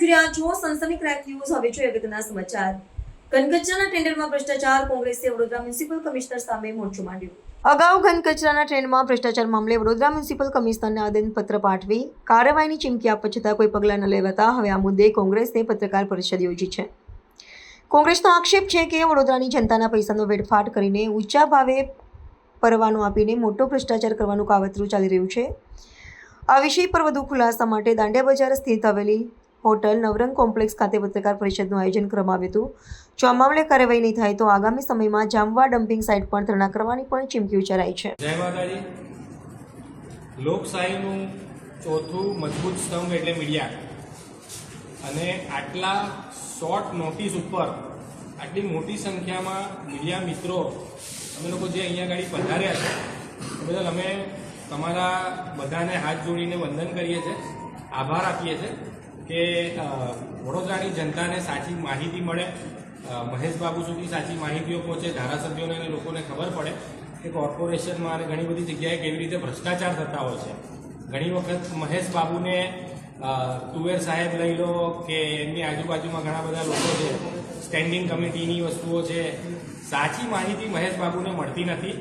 જોઈ રહ્યા છો સનસની ક્રેક ન્યૂઝ હવે જોઈએ અગત્યના સમાચાર. ઘનકચરાના ટેન્ડરમાં ભ્રષ્ટાચાર, કોંગ્રેસે વડોદરા મ્યુનિસિપલ કમિશનર સામે મોરચો માંડ્યો. અગાઉ ઘનકચરાના ટ્રેન્ડમાં ભ્રષ્ટાચાર મામલે વડોદરા મ્યુનિસિપલ કમિશનરને આવેદનપત્ર પાઠવી કાર્યવાહીની ચીમકી આપવા છતાં કોઈ પગલાં ન લેવાતા હવે આ મુદ્દે કોંગ્રેસે પત્રકાર પરિષદ યોજી છે. કોંગ્રેસનો આક્ષેપ છે કે વડોદરાની જનતાના પૈસાનો વેડફાટ કરીને ઊંચા ભાવે પરવાનો આપીને મોટો ભ્રષ્ટાચાર કરવાનું કાવતરું ચાલી રહ્યું છે. આ વિષય પર વધુ ખુલાસા માટે દાંડિયા બજાર સ્થિત આવેલી હોટલ નવરંગ કોમ્પ્લેક્સ ખાતે પત્રકાર પરિષદનું આયોજન કરવામાં આવ્યું હતું. જો આ કાર્યવાહી નહીં થાય તો આગામી સમયમાં જામવા ડમ્પિંગ સાઇટ પણ ધરણા કરવાની પણ ચીમકી ઉચ્ચારાઈ છે. લોકશાહીનું ચોથું મજબૂત સ્તંભ એટલે મીડિયા. અને આટલા શોર્ટ નોટિસ ઉપર, આટલી મોટી સંખ્યામાં મીડિયા મિત્રો, અમે લોકો જે અહીંયા ગાડી પધાર્યા છે, એ બદલ અમે તમારા બધાને હાથ જોડીને વંદન કરીએ છીએ. આભાર આપીએ છીએ. કે વડોદરાની જનતાને સાચી માહિતી મળે મહેશ બાબુ સુધી સાચી માહિતીઓ પહોંચે, ધારાસભ્યોને અને લોકોને ખબર પડે કે કોર્પોરેશનમાં અને ઘણી બધી જગ્યાએ કેવી રીતે ભ્રષ્ટાચાર થતા હોય છે. ઘણી વખત મહેશ બાબુને તુવેર સાહેબ લઈ લો કે એમની આજુબાજુમાં ઘણા બધા લોકો છે સ્ટેન્ડિંગ કમિટીની વસ્તુઓ છે, સાચી માહિતી મહેશ બાબુને મળતી નથી.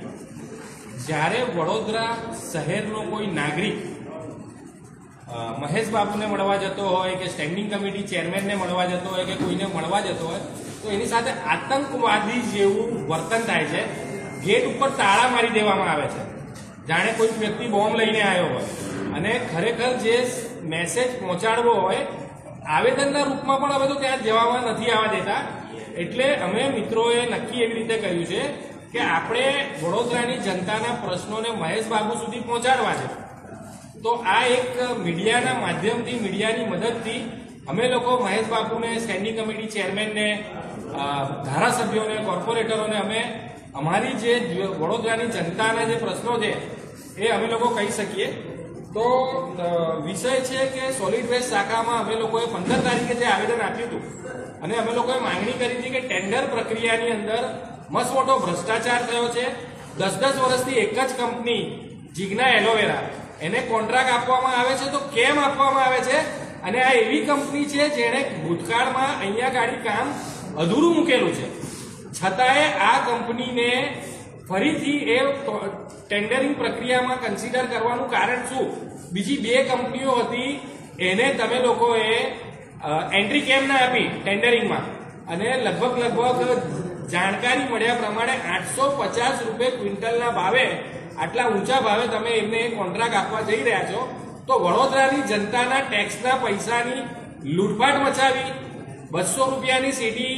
જ્યારે વડોદરા શહેરનો કોઈ નાગરિક મહેશ બાબુને મળવા જતો હોય કે સ્ટેન્ડિંગ કમિટી ચેરમેનને મળવા જતો હોય કે કોઈને મળવા જતો હોય, તો એની સાથે આતંકવાદી જેવું વર્તન થાય છે. ગેટ ઉપર તાળા મારી દેવામાં આવે છે. જાણે કોઈ વ્યક્તિ બોમ્બ લઈને આવ્યો હોય. અને ખરેખર જે મેસેજ પહોંચાડવો હોય, આવેદનના રૂપમાં પણ હવે તો ત્યાં જવામાં નથી આવવા દેતા. એટલે અમે મિત્રોએ નક્કી એવી રીતે કહ્યું છે કે આપણે વડોદરાની જનતાના પ્રશ્નોને મહેશ બાબુ સુધી પહોંચાડવા છે. તો આ એક મીડિયાના માધ્યમથી, મીડિયાની મદદથી અમે લોકો મહેશ બાપુને સ્ટેન્ડિંગ કમિટી ચેરમેનને ધારાસભ્યોને કોર્પોરેટરોને અમે અમારી જે વડોદરાની જનતાના જે પ્રશ્નો છે, એ અમે લોકો કહી શકીએ. તો વિષય છે કે સોલિડ વેસ્ટ શાખામાં અમે લોકોએ પંદર તારીખે જે આવેદન આપ્યું હતું, અને અમે લોકોએ માંગણી કરી હતી કે ટેન્ડર પ્રક્રિયાની અંદર મસ્ત મોટો ભ્રષ્ટાચાર થયો છે. દસ દસ વર્ષથી એક જ કંપની જીગ્ના એલોવેરા એને કોન્ટ્રાક્ટ આપવામાં આવે છે તો કેમ આપવામાં આવે છે? અને આ એવી કંપની છે જેણે ભૂતકાળમાં અહીંયા ગાડી કામ અધૂરું મૂકેલું છે. છતાંય આ કંપનીને ફરીથી એ ટેન્ડરિંગ પ્રક્રિયામાં કન્સિડર કરવાનું કારણ શું? બીજી બે કંપનીઓ હતી, એને તમે લોકોએ એન્ટ્રી કેમ ના આપી ટેન્ડરિંગમાં અને લગભગ લગભગ જાણકારી મળ્યા પ્રમાણે આઠસો પચાસ રૂપિયા ક્વિન્ટલના ભાવે આટલા ઊંચા ભાવે તમે એમને કોન્ટ્રાક્ટ આપવા જઈ રહ્યા છો, તો વડોદરાની જનતાના ટેક્સના પૈસાની લૂંટફાટ મચાવી, બસો રૂપિયાની સીટી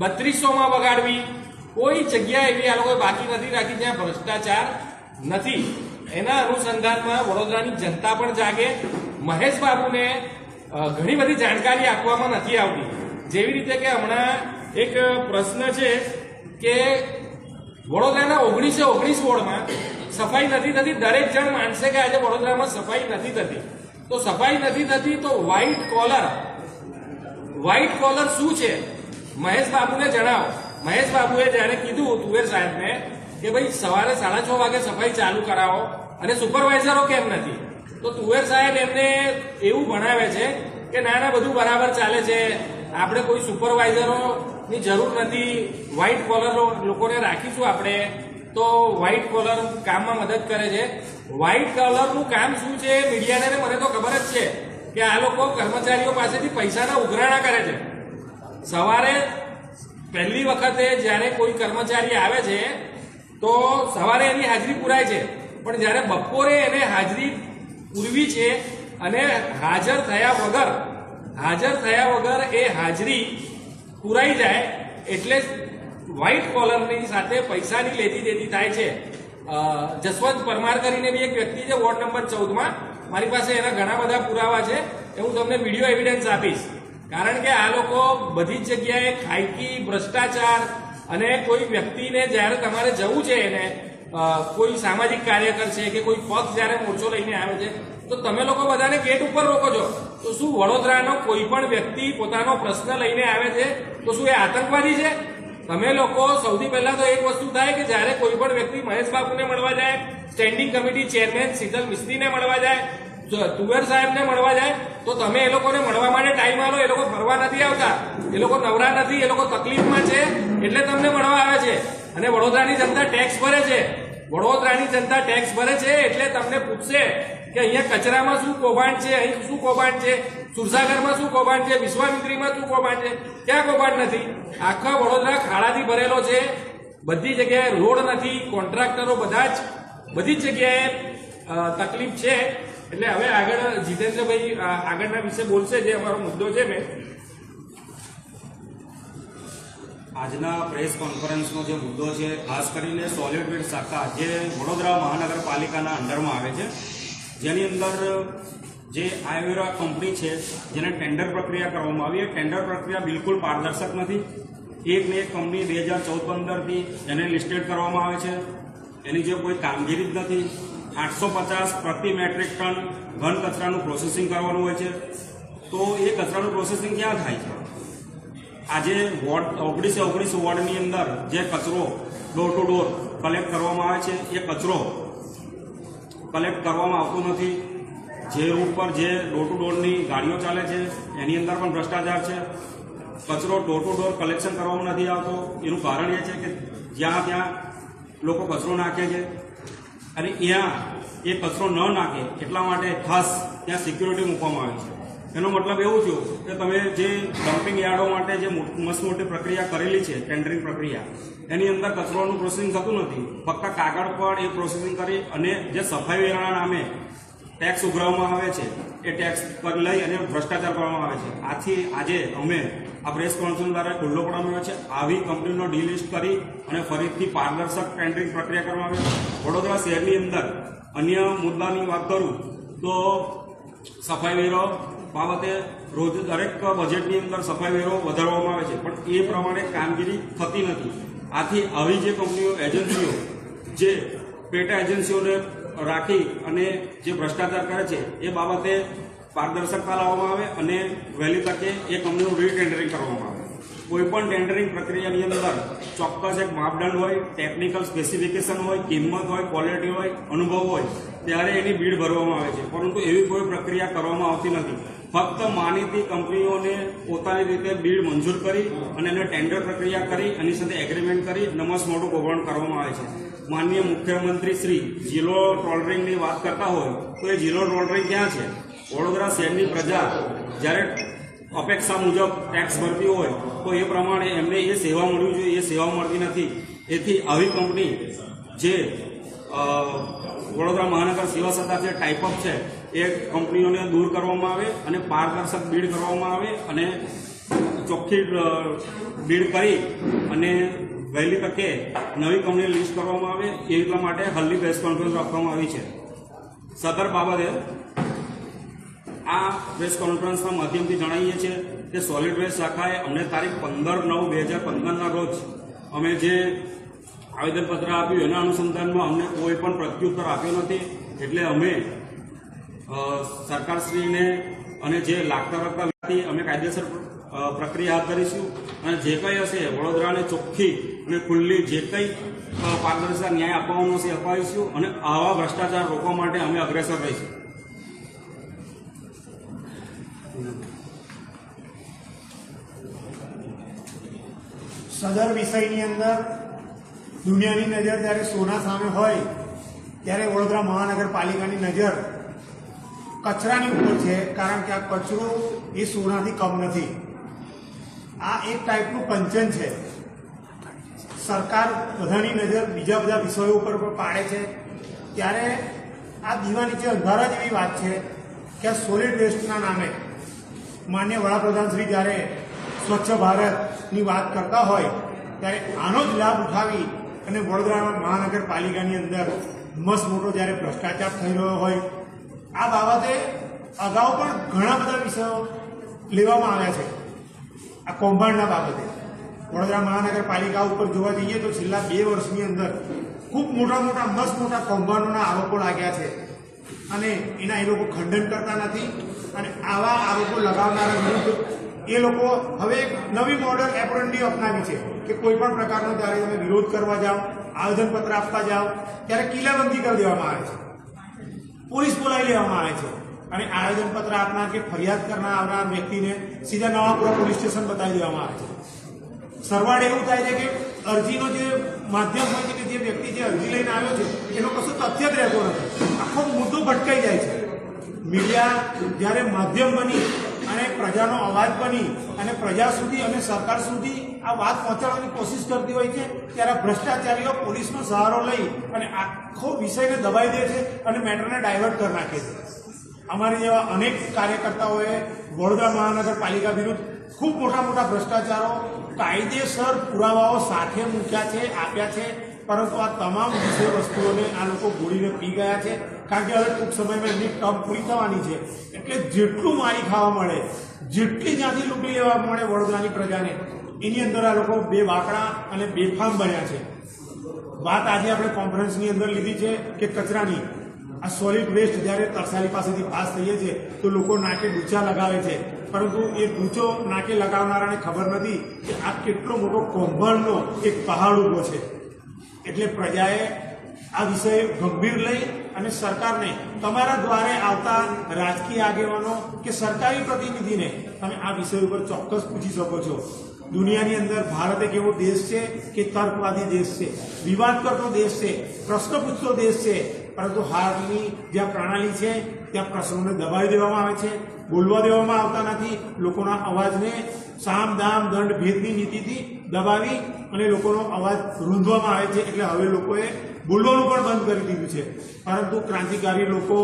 બત્રીસોમાં વગાડવી, કોઈ જગ્યા એવી આ લોકોએ બાકી નથી રાખી જ્યાં ભ્રષ્ટાચાર નથી. એના અનુસંધાનમાં વડોદરાની જનતા પણ જાગે. મહેશ બાબુને ઘણી બધી જાણકારી આપવામાં નથી આવતી. જેવી રીતે કે હમણાં એક પ્રશ્ન છે કે વડોદરાના ઓગણીસો ઓગણીસ વોર્ડમાં સફાઈ નથી થતી, દરેક જણ માનશે કે આજે વડોદરામાં સફાઈ નથી થતી. તો સફાઈ નથી થતી તો વ્હાઇટ કોલર વ્હાઇટ કોલર શું છે? મહેશ બાબુને જણાવો. મહેશ બાબુએ જ્યારે કીધું તુવેર સાહેબને કે ભાઈ, સવારે સાડા છ વાગે સફાઈ ચાલુ કરાવો અને સુપરવાઇઝરો કેમ નથી? તો તુવેર સાહેબ એમને એવું ભણાવે છે કે ના ના, બધું બરાબર ચાલે છે. આપણે કોઈ સુપરવાઇઝરોની જરૂર નથી. વ્હાઇટ કોલર લોકોને રાખીશું આપણે. તો વ્હાઇટ કોલર કામમાં મદદ કરે છે. વ્હાઇટ કોલરનું કામ શું છે મીડિયાને મને તો ખબર જ છે કે આ લોકો કર્મચારીઓ પાસેથી પૈસાના ઉઘરાણા કરે છે. સવારે પહેલી વખતે જ્યારે કોઈ કર્મચારી આવે છે, તો સવારે એની હાજરી પુરાય છે. પણ જ્યારે બપોરે એને હાજરી પૂરવી છે અને હાજર થયા વગર, હાજર થયા વગર એ હાજરી પુરાઈ જાય, એટલે વ્હાઇટ કોલરની સાથે પૈસાની લેતી દેતી થાય છે. જસવંત પરમાર કરીને બી એક વ્યક્તિ છે, વોર્ડ નંબર ચૌદમાં. મારી પાસે એના ઘણા બધા પુરાવા છે, એ હું તમને વીડિયો એવિડન્સ આપીશ. કારણ કે આ લોકો બધી જ જગ્યાએ ખાયકી, ભ્રષ્ટાચાર અને કોઈ વ્યક્તિને જ્યારે તમારે જવું છે એને કોઈ સામાજિક કાર્યકર છે કે કોઈ પક્ષ જ્યારે મોરચો લઈને આવે છે, તો તમે લોકો બધાને ગેટ ઉપર રોકો છો. તો શું વડોદરાનો કોઈ પણ વ્યક્તિ પોતાનો પ્રશ્ન લઈને આવે છે, તો શું એ આતંકવાદી છે? તમે લોકો સૌથી પહેલા તો એક વસ્તુ થાય કે જ્યારે કોઈ પણ વ્યક્તિ મહેશ બાપુને મળવા જાય સ્ટેન્ડિંગ કમિટી ચેરમેન શીતલ મિસ્ત્રીને મળવા જાય તુવેર સાહેબને મળવા જાય, તો તમે એ લોકોને મળવા માટે ટાઈમ આલો, એ લોકો ફરવા નથી આવતા, એ લોકો નવરા નથી, એ લોકો તકલીફમાં છે, એટલે તમને મળવા આવે છે. અને વડોદરાની જનતા ટેક્સ ભરે છે. વડોદરાની જનતા ટેક્સ ભરે છે, એટલે તમને પૂછશે કે અહીંયા કચરામાં શું કૌભાંડ છે? અહીં શું કૌભાંડ છે? સુરસાગરમાં શું કૌભાંડ છે? વિશ્વામિત્રીમાં શું કૌભાંડ છે? ક્યાં કૌભાંડ નથી? આખા વડોદરા ખાડાથી ભરેલો છે. બધી જગ્યાએ રોડ નથી, કોન્ટ્રાક્ટરો બધા જ, બધી જગ્યાએ તકલીફ છે. એટલે હવે આગળ જીતેન્દ્રભાઈ આગળના વિશે બોલશે જે અમારો મુદ્દો છે મેં. આજના પ્રેસ કોન્ફરન્સનો જે મુદ્દો છે, ખાસ કરીને સોલિડ વેસ્ટ શાખા જે વડોદરા મહાનગરપાલિકાના અંડરમાં આવે છે. જેની અંદર જે આયુર્વેરા કંપની છે, જેને ટેન્ડર પ્રક્રિયા કરવામાં આવી, એ ટેન્ડર પ્રક્રિયા બિલકુલ પારદર્શક નથી. એક ને એક કંપની બે હજાર ચૌદ પંદરથી એને લિસ્ટેડ કરવામાં આવે છે. એની જે કોઈ કામગીરી જ નથી. આઠસો પચાસ પ્રતિ મેટ્રિક ટન ઘન કચરાનું પ્રોસેસિંગ કરવાનું હોય છે. તો એ કચરાનું પ્રોસેસિંગ ક્યાં થાય છે? આજે વોર્ડ, ઓગણીસે ઓગણીસ વોર્ડની અંદર જે કચરો ડોર ટુ ડોર કલેક્ટ કરવામાં આવે છે, એ કચરો કલેક્ટ કરવામાં આવતું નથી. જે ઉપર જે ડોર ટુ ડોરની ગાડીઓ ચાલે છે, એની અંદર પણ ભ્રષ્ટાચાર છે. કચરો ડોર ટુ ડોર કલેક્શન કરવામાં નથી આવતો. એનું કારણ એ છે કે જ્યાં ત્યાં લોકો કચરો નાખે છે. અને ત્યાં એ કચરો ન નાખે એટલા માટે ખાસ ત્યાં સિક્યુરિટી મૂકવામાં આવી છે. એનો મતલબ એવું થયો કે તમે જે ડમ્પિંગ યાર્ડો માટે જે મસ્ત મોટી પ્રક્રિયા કરેલી છે ટેન્ડરિંગ પ્રક્રિયા, એની અંદર કચરોનું પ્રોસેસિંગ થતું નથી. ફક્ત કાગળ પર એ પ્રોસેસિંગ કરી અને જે સફાઈ વેરાના નામે ટેક્સ ઉઘરાવવામાં આવે છે, એ ટેક્સ પર લઈ અને ભ્રષ્ટાચાર કરવામાં આવે છે. આથી આજે અમે આ પ્રેસ કોન્ફરન્સ દ્વારા ખુલ્લો પાડવામાં આવ્યો છે. આવી કંપનીનો ડીલિસ્ટ કરી અને ફરીથી પારદર્શક ટેન્ડરિંગ પ્રક્રિયા કરવામાં આવે વડોદરા શહેરની અંદર અન્ય મુદ્દાની વાત કરું તો સફાઈ વેરો બાબતે રોજ દરેક બજેટની અંદર સફાઈ વેરો વધારવામાં આવે છે. પણ એ પ્રમાણે કામગીરી થતી નથી. આથી આવી જે કંપનીઓ એજન્સીઓ જે પેટા એજન્સીઓને રાખી અને જે ભ્રષ્ટાચાર કરે છે, એ બાબતે પારદર્શકતા લાવવામાં આવે અને વહેલી તકે એ કંપનીનું રીટેન્ડરિંગ કરવામાં આવે. કોઈપણ ટેન્ડરિંગ પ્રક્રિયાની અંદર ચોક્કસ એક માપદંડ હોય ટેકનિકલ સ્પેસિફિકેશન હોય, કિંમત હોય ક્વોલિટી હોય, અનુભવ હોય, ત્યારે એની ભીડ ભરવામાં આવે છે. પરંતુ એવી કોઈ પ્રક્રિયા કરવામાં આવતી નથી. ફક્ત માનીતી કંપનીઓને પોતાની રીતે બિલ મંજૂર કરી અને એને ટેન્ડર પ્રક્રિયા કરી, એની સાથે એગ્રીમેન્ટ કરી, નમસ મોટું કૌભાંડ કરવામાં આવે છે. માનનીય મુખ્યમંત્રી શ્રી જીલો ટોલરિંગની વાત કરતા હોય, તો એ જીલો ટોલરિંગ ક્યાં છે? વડોદરા શહેરની પ્રજા, જ્યારે અપેક્ષા મુજબ ટેક્સ ભરતી હોય, તો એ પ્રમાણે એમને એ સેવા મળવી જોઈએ, એ સેવા મળતી નથી. એથી આવી કંપની જે વડોદરા મહાનગર સેવા સત્તા જે ટાઈપઅપ છે એ કંપનીઓને દૂર કરવામાં આવે અને પારદર્શક બીડ કરવામાં આવે અને ચોખ્ખી બીડ કરી અને વહેલી તકે નવી કંપની લિસ્ટ કરવામાં આવે એ એટલા માટે હલ્લી પ્રેસ કોન્ફરન્સ રાખવામાં આવી છે. સદર બાબતે આ પ્રેસ કોન્ફરન્સના માધ્યમથી જણાવીએ છીએ કે સોલિડ વેસ્ટ શાખાએ અમને તારીખ પંદર નવ બે હજાર પંદરના રોજ અમે જે આવેદનપત્ર આપ્યું એના અનુસંધાનમાં અમને કોઈ પણ પ્રત્યુત્તર આપ્યો નથી. એટલે અમે સરકારશ્રીને અને જે લાગતા વળગતા અમે કાયદેસર પ્રક્રિયા હાથ ધરીશું. અને જે કંઈ હશે, વડોદરાને ચોખ્ખી અને ખુલ્લી જે કંઈ પારદર્શિતા, ન્યાય અપાવવાનો છે, અપાવીશું અને આવા ભ્રષ્ટાચાર રોકવા માટે અમે અગ્રેસર રહીશું. સદર વિષયની અંદર દુનિયાની નજર જ્યારે સોના સામે હોય, ત્યારે વડોદરા મહાનગરપાલિકાની નજર કચરાની ઉપર છે, કારણ કે આ કચરો એ સોનાથી કમ નથી. આ એક ટાઈપનું પંચન છે. સરકાર બધાની નજર બીજા બધા વિષયો ઉપર પણ પાડે છે. ત્યારે આ દીવા નીચે અંધારા જેવી વાત છે કે આ સોલિડ વેસ્ટના નામે માન્ય વડાપ્રધાન શ્રી જ્યારે સ્વચ્છ ભારતની વાત કરતા હોય, ત્યારે આનો જ લાભ ઉઠાવી અને વડોદરા મહાનગરપાલિકાની અંદર મસ્ત મોટો જ્યારે ભ્રષ્ટાચાર થઈ રહ્યો હોય આ બાબતે અગાઉ પણ ઘણા બધા વિષયો લેવામાં આવ્યા છે. આ કૌભાંડના બાબતે. વડોદરા મહાનગરપાલિકા ઉપર જોવા જઈએ તો છેલ્લા બે વર્ષની અંદર ખૂબ મોટા મોટા, મસ્ત મોટા કૌભાંડોના આરોપો લાગ્યા છે. અને એના એ લોકો ખંડન કરતા નથી અને આવા આરોપો લગાવનારા વિરુદ્ધ એ લોકો હવે એક નવી મોડલ એપ્રોન્ડી અપનાવી છે કે કોઈ પણ પ્રકારનો જ્યારે તમે વિરોધ કરવા જાઓ, આવેદનપત્ર આપવા જાઓ, ત્યારે કિલ્લાબંધી કરી દેવામાં આવે છે. પોલીસ બોલાવી લેવામાં આવે છે. અને આવેદનપત્ર આપનાર કે ફરિયાદ કરનાર આવનાર વ્યક્તિને સીધા નવાપુરા પોલીસ સ્ટેશન બતાવી દેવામાં આવે છે. સરવાળે એવું થાય છે કે અરજીનો જે માધ્યમ હોય છે કે જે વ્યક્તિ જે અરજી લઈને આવ્યો છે, એનો કશું તથ્ય જ રહેતો નથી. આખો મુદ્દો ભટકાઈ જાય છે. મીડિયા જ્યારે માધ્યમ બની અને પ્રજાનો અવાજ બની અને પ્રજા સુધી અને સરકાર સુધી આ વાત પહોંચાડવાની કોશિશ કરતી હોય છે, ત્યારે ભ્રષ્ટાચારીઓ પોલીસનો સહારો લઈ અને આખો વિષયને દબાઈ દે છે અને મેટરને ડાયવર્ટ કરી નાખે છે. અમારી જેવા અનેક કાર્યકર્તાઓએ વડોદરા મહાનગરપાલિકા વિરુદ્ધ ખૂબ મોટા મોટા ભ્રષ્ટાચારો, કાયદેસર પુરાવાઓ સાથે મૂક્યા છે, આપ્યા છે, પરંતુ આ તમામ વિષય વસ્તુઓને આ લોકો ગોળીને પી ગયા છે. કારણ કે હવે ટૂંક સમયમાં એમની ટર્મ પૂરી થવાની છે. એટલે જેટલું મારી ખાવા મળે, જેટલી જ્યાંથી લૂંટી લેવા મળે વડોદરાની પ્રજાને, એની અંદર આ લોકો બે વાકડા અને બેફામ બન્યા છે. વાત આજે આપણે કોન્ફરન્સની અંદર લીધી છે કે કચરાની. આ સોલિડ વેસ્ટ જ્યારે તરસાલી પાસેથી પાસ થઈએ છીએ તો લોકો નાકે ડૂચા લગાવે છે. પરંતુ એ ડૂચો નાકે લગાવનારાને ખબર નથી કે આ કેટલો મોટો કૌભાંડનો એક પહાડ ઊભો છે. એટલે પ્રજાએ આ વિષય ગંભીર લઈ અને સરકારને તમારા દ્વારે આવતા રાજકીય આગેવાનો કે સરકારી પ્રતિનિધિને તમે આ વિષય ઉપર ચોક્કસ પૂછી શકો છો. દુનિયાની અંદર ભારત એક એવો દેશ છે કે તર્કવાદી દેશ છે, વિવાદ કરતો દેશ છે, પ્રશ્ન પૂછતો દેશ છે, પરંતુ હાલની જ્યાં પ્રણાલી છે, ત્યાં પ્રશ્નોને દબાવી દેવામાં આવે છે, બોલવા દેવામાં આવતા નથી, લોકોના અવાજને સામ દામ દંડ ભેદની નીતિથી દબાવી અને લોકોનો અવાજ રૂંધવામાં આવે છે એટલે હવે લોકોએ બોલવાનું પણ બંધ કરી દીધું છે. પરંતુ ક્રાંતિકારી લોકો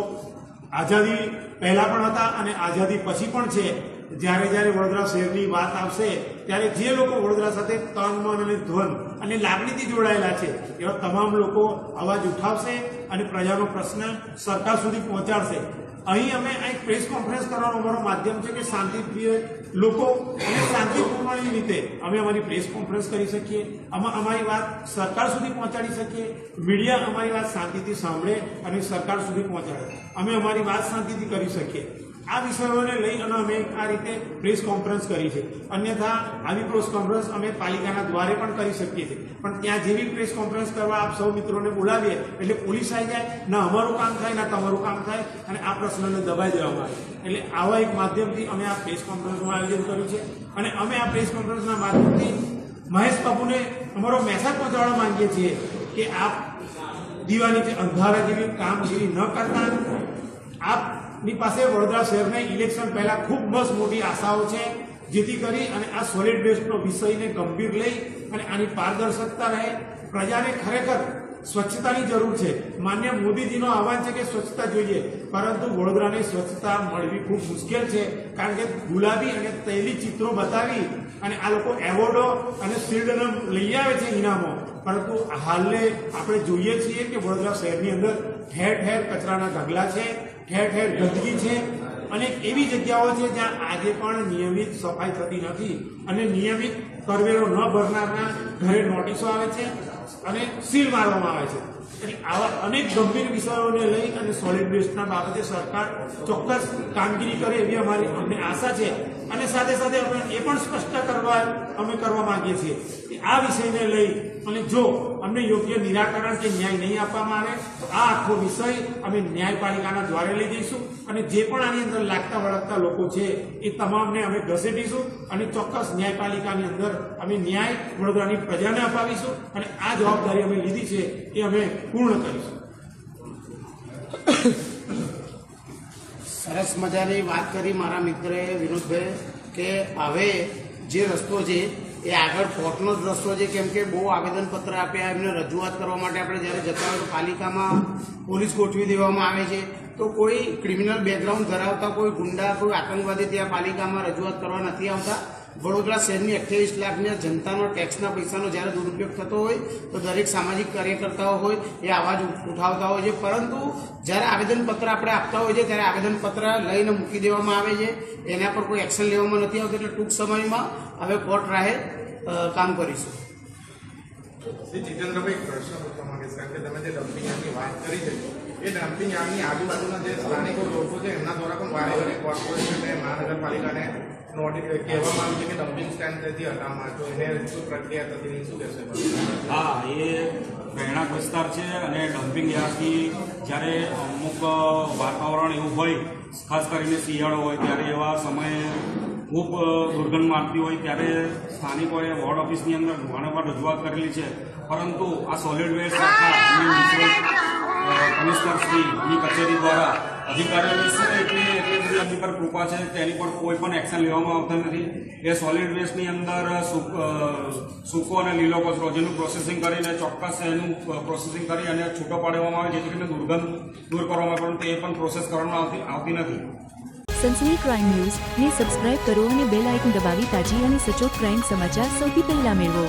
આઝાદી પહેલા પણ હતા અને આઝાદી પછી પણ છે. જ્યારે જ્યારે વડોદરા શહેરની વાત આવશે, ત્યારે જે લોકો વડોદરા સાથે તન, મન અને ધ્વન અને લાગણીથી જોડાયેલા છે, એવા તમામ લોકો અવાજ ઉઠાવશે અને પ્રજાનો પ્રશ્ન સરકાર સુધી પહોંચાડશે. અહીં અમે આ એક પ્રેસ કોન્ફરન્સ કરવાનો અમારો માધ્યમ છે કે શાંતિપ્રિય લોકો અને શાંતિપૂર્ણ રીતે અમે અમારી પ્રેસ કોન્ફરન્સ કરી શકીએ. આમાં અમારી વાત સરકાર સુધી પહોંચાડી શકીએ. મીડિયા અમારી વાત શાંતિથી સાંભળે અને સરકાર સુધી પહોંચાડે. અમે અમારી વાત શાંતિથી કરી શકીએ. આ વિષયોને લઈ અને અમે આ રીતે પ્રેસ કોન્ફરન્સ કરી છે. અન્યથા, આવી પ્રેસ કોન્ફરન્સ અમે પાલિકાના દ્વારે પણ કરી શકીએ છીએ. પણ ત્યાં જેવી પ્રેસ કોન્ફરન્સ કરવા આપ સૌ મિત્રોને બોલાવીએ, એટલે પોલીસ આવી જાય, ના અમારું કામ થાય, ના તમારું કામ થાય, અને આ પ્રશ્નને દબાઈ દેવામાં આવે એટલે આવા એક માધ્યમથી અમે આ પ્રેસ કોન્ફરન્સનું આયોજન કર્યું છે. અને અમે આ પ્રેસ કોન્ફરન્સના માધ્યમથી મહેશ બાબુને અમારો મેસેજ પહોંચાડવા માંગીએ છીએ કે આપ દિવાળી જે અંધારા જેવી કામગીરી ન કરતા આપની પાસે વડોદરા શહેરને ઇલેક્શન પહેલા ખૂબ બસ મોટી આશાઓ છે, જેથી કરી અને આ સોલિડ વેસ્ટનો વિષયને ગંભીર લઈ અને આની પારદર્શકતા રહે. પ્રજાને ખરેખર સ્વચ્છતાની જરૂર છે. માન્ય મોદીજીનો આહવાન છે કે સ્વચ્છતા જોઈએ, પરંતુ વડોદરાને સ્વચ્છતા મળવી ખૂબ મુશ્કેલ છે, કારણ કે ગુલાબી અને તૈલી ચિત્રો બતાવી અને આ લોકો એવોર્ડો અને શિલ્ડને લઈ આવે છે ઇનામો. પરંતુ હાલને આપણે જોઈએ છીએ કે વડોદરા શહેરની અંદર ઠેર ઠેર કચરાના ઢગલા છે, ઠેર ઠેર ગંદકી છે અને એવી જગ્યાઓ છે જ્યાં આજે પણ નિયમિત સફાઈ થતી નથી અને નિયમિત કરવેરો ન ભરનારના ઘરે નોટિસો આવે છે અને સીલ મારવામાં આવે છે. એટલે આવા અનેક ગંભીર વિષયોને લઈ અને સોલિડ વેસ્ટના બાબતે સરકાર ચોક્કસ કામગીરી કરે એવી અમારી અમને આશા છે. અને સાથે સાથે અમે એ પણ સ્પષ્ટ કરવા અમે કરવા માંગીએ છીએ કે આ વિષયને લઈ, અને જો અમને યોગ્ય નિરાકરણ કે ન્યાય નહીં આપવામાં આવે, તો આ આખો વિષય અમે ન્યાયપાલિકાના દ્વારે લઈ જઈશું. અને જે પણ આની અંદર લાગતા વળગતા લોકો છે, એ તમામને અમે ઘસેટીશું અને ચોક્કસ ન્યાયપાલિકાની અંદર અમે ન્યાય વડોદરાની પ્રજાને અપાવીશું. અને આ જવાબદારી અમે લીધી છે, એ અમે પૂર્ણ કરીશું. સરસ મજાની વાત કરી મારા મિત્રએ, વિનોદભાઈ, કે હવે જે રસ્તો છે, એ આગળ કોર્ટનો જ રસ્તો છે, કેમ કે બહુ આવેદનપત્ર આપ્યા, એમને રજૂઆત કરવા માટે આપણે જ્યારે જતા હોય તો પાલિકામાં પોલીસ ગોઠવી દેવામાં આવે છે. તો કોઈ ક્રિમિનલ બેકગ્રાઉન્ડ ધરાવતા કોઈ ગુંડા, કોઈ આતંકવાદી ત્યાં પાલિકામાં રજૂઆત કરવા નથી આવતા. વડોદરા શહેરની અઠ્યાવીસ લાખની જનતાનો ટેક્સના પૈસાનો જ્યારે દુરુપયોગ થતો હોય, તો દરેક સામાજિક કાર્યકર્તાઓ હોય, એ અવાજ ઉઠાવતા હોય છે. પરંતુ જ્યારે આવેદનપત્ર આપણે આપતા હોય છે, ત્યારે આવેદનપત્ર લઈને મૂકી દેવામાં આવે છે. એના પર કોઈ એક્શન લેવામાં નથી આવતું, એટલે ટૂંક સમયમાં હવે કોર્ટ રાહે કામ કરીશું. જીતેન્દ્રભાઈ પ્રશ્ન પૂછવા માંગે કારણ કે તમે જે ડમ્પિંગ વાત કરી છે, એ ડમ્પિંગ યાર્ડની આજુબાજુના જે સ્થાનિકો લોકો છે, એમના દ્વારા પણ વારે વારે કોર્પોરેશનને મહાનગરપાલિકાને નોટિસ છે કે ડમ્પિંગ સ્ટેન્ડ ત્યાંથી તો એને શું પ્રક્રિયા થતી શું કહેશે? હા, એ રહેણાંક વિસ્તાર છે અને ડમ્પિંગ યાર્ડથી જ્યારે અમુક વાતાવરણ એવું હોય, ખાસ કરીને શિયાળો હોય, ત્યારે એવા સમયે ખૂબ દુર્ગંધ મારતી હોય, ત્યારે સ્થાનિકોએ વોર્ડ ઓફિસની અંદર વારંવાર રજૂઆત કરેલી છે. પરંતુ આ સોલિડ વેસ્ટ શાખા અને મ્યુનિસિપલ કમિશનર શ્રીની કચેરી દ્વારા અધિકારીઓની શું એટલી એટલી બધી એમની પર કૃપા છે. તેની પર કોઈ પણ એક્શન લેવામાં આવતા નથી. એ સોલિડ વેસ્ટની અંદર સૂકો અને લીલો કચરો જેનું પ્રોસેસિંગ કરીને ચોક્કસ એનું પ્રોસેસિંગ કરી અને છૂટો પાડવામાં આવે જેથી કરીને દુર્ગંધ દૂર કરવામાં આવે, પરંતુ એ પણ પ્રોસેસ કરવામાં આવતી આવતી નથી. સનસની ક્રાઇમ ન્યૂઝ ને સબસ્ક્રાઇબ કરો અને બેલ આઇકન દબાવી તાજી અને સચોટ ક્રાઇમ સમાચાર સૌથી પહેલા મેળવો.